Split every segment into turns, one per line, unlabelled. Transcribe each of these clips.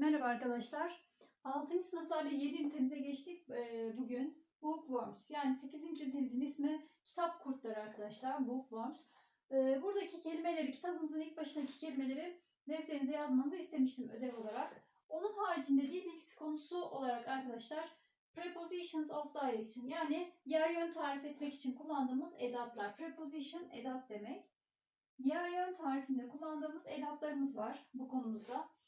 Merhaba arkadaşlar. 6. sınıflarda yeni ünitemize geçtik e, bugün. Bookworms yani 8. ünitemizin ismi kitap kurtları arkadaşlar. Bookworms. E, buradaki kelimeleri, kitabımızın ilk başındaki kelimeleri defterinize yazmanızı istemiştim ödev olarak. Onun haricinde dil bilgisi konusu olarak arkadaşlar prepositions of direction yani yer yön tarif etmek için kullandığımız edatlar. Preposition edat demek. Yer yön tarifinde kullandığımız edatlarımız var bu konumuzda.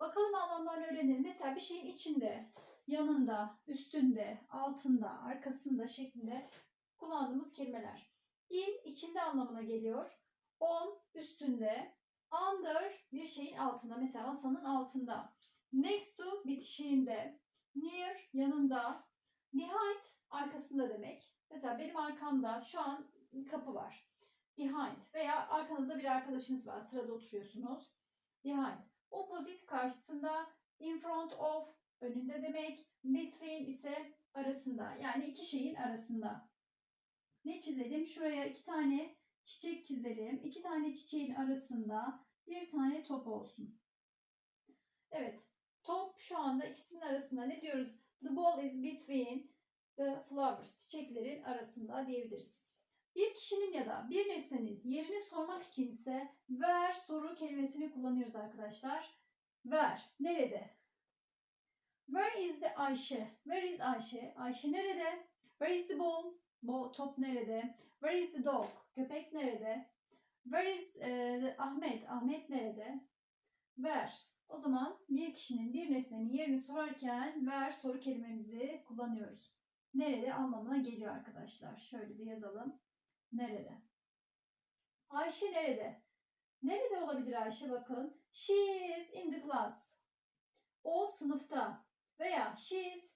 Bakalım anlamlarını öğrenelim. Mesela bir şeyin içinde, yanında, üstünde, altında, arkasında şeklinde kullandığımız kelimeler. In içinde anlamına geliyor. On üstünde, under bir şeyin altında. Mesela masanın altında. Next to bitişiğinde, near yanında, behind arkasında demek. Mesela benim arkamda şu an kapı var. Behind veya arkanızda bir arkadaşınız var. Sırada oturuyorsunuz. Behind. Opposite karşısında, in front of önünde demek, between ise arasında. Yani iki şeyin arasında. Ne çizelim? Şuraya iki tane çiçek çizelim. İki tane çiçeğin arasında bir tane top olsun. Evet. Top şu anda ikisinin arasında ne diyoruz? The ball is between the flowers. Çiçeklerin arasında diyebiliriz. Bir kişinin ya da bir nesnenin yerini sormak için ise where soru kelimesini kullanıyoruz arkadaşlar. Where, nerede? Where is the Ayşe? Where is Ayşe? Ayşe nerede? Where is the ball? Ball, top nerede? Where is the dog? Köpek nerede? Where is the Ahmet? Ahmet nerede? Where. O zaman bir kişinin bir nesnenin yerini sorarken where soru kelimemizi kullanıyoruz. Nerede anlamına geliyor arkadaşlar. Şöyle de yazalım. Nerede? Ayşe nerede? Nerede olabilir Ayşe? Bakın. She is in the class. O sınıfta. Veya she is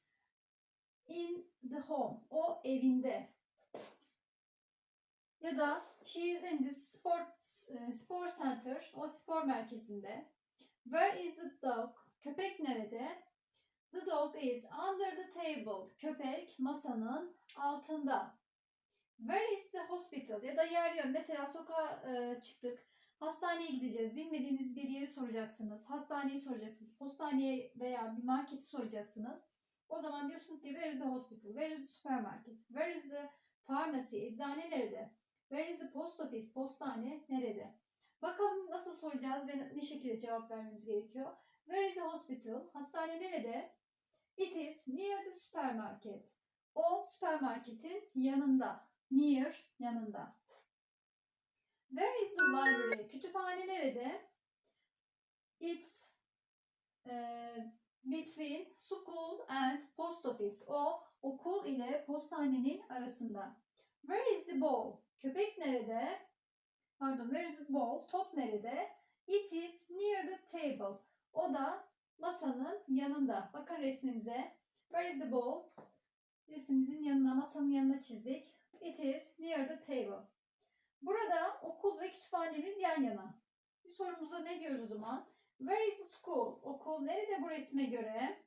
in the home. O evinde. Ya da she is in the sports, e, spor center. O spor merkezinde. Where is the dog? Köpek nerede? The dog is under the table. Köpek masanın altında. Where is the hospital? Ya da yer yön. Mesela sokağa e, çıktık. Hastaneye gideceğiz. Bilmediğiniz bir yeri soracaksınız. Hastaneyi soracaksınız. Postaneye veya bir marketi soracaksınız. O zaman diyorsunuz ki where is the hospital? Where is the supermarket? Where is the pharmacy? Eczane nerede? Where is the post office? Postane nerede? Bakalım nasıl soracağız ve ne şekilde cevap vermemiz gerekiyor. Where is the hospital? Hastane nerede? It is near the supermarket. O süpermarketin yanında. Near yanında. Where is the library? Kütüphane nerede? It's eh, between school and post office. O okul ile postanenin arasında. Where is the ball? Köpek nerede? Pardon, where is the ball? Top nerede? It is near the table. O da masanın yanında. Bakın resmimize. Where is the ball? Resimimizin yanına, masanın yanına çizdik. It is near the table. Burada okul ve kütüphanemiz yan yana. Bir sorumuza ne diyoruz o zaman? Where is the school? Okul nerede bu resme göre?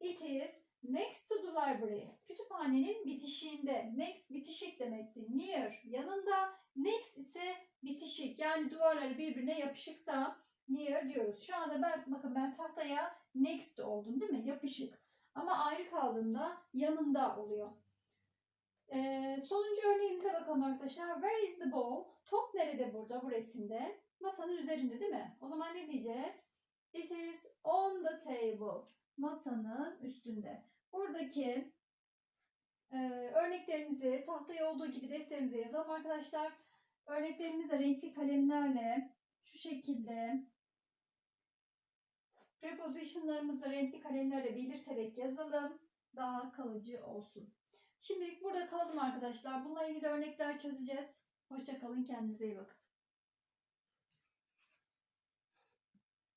It is next to the library. Kütüphanenin bitişiğinde. Next bitişik demekti. Near yanında. Next ise bitişik. Yani duvarları birbirine yapışıksa near diyoruz. Şu anda ben bakın ben tahtaya next oldum değil mi? Yapışık. Ama ayrı kaldığımda yanında oluyor. Sonuncu örneğimize bakalım arkadaşlar. Where is the ball? Top nerede burada bu resimde? Masanın üzerinde değil mi? O zaman ne diyeceğiz? It is on the table. Masanın üstünde. Buradaki e, örneklerimizi tahtaya olduğu gibi defterimize yazalım arkadaşlar. Örneklerimizi de renkli kalemlerle şu şekilde prepositionlarımızı renkli kalemlerle belirterek yazalım. Daha kalıcı olsun. Şimdilik burada kalalım arkadaşlar. Bununla ilgili örnekler çözeceğiz. Hoşçakalın. Kendinize iyi bakın.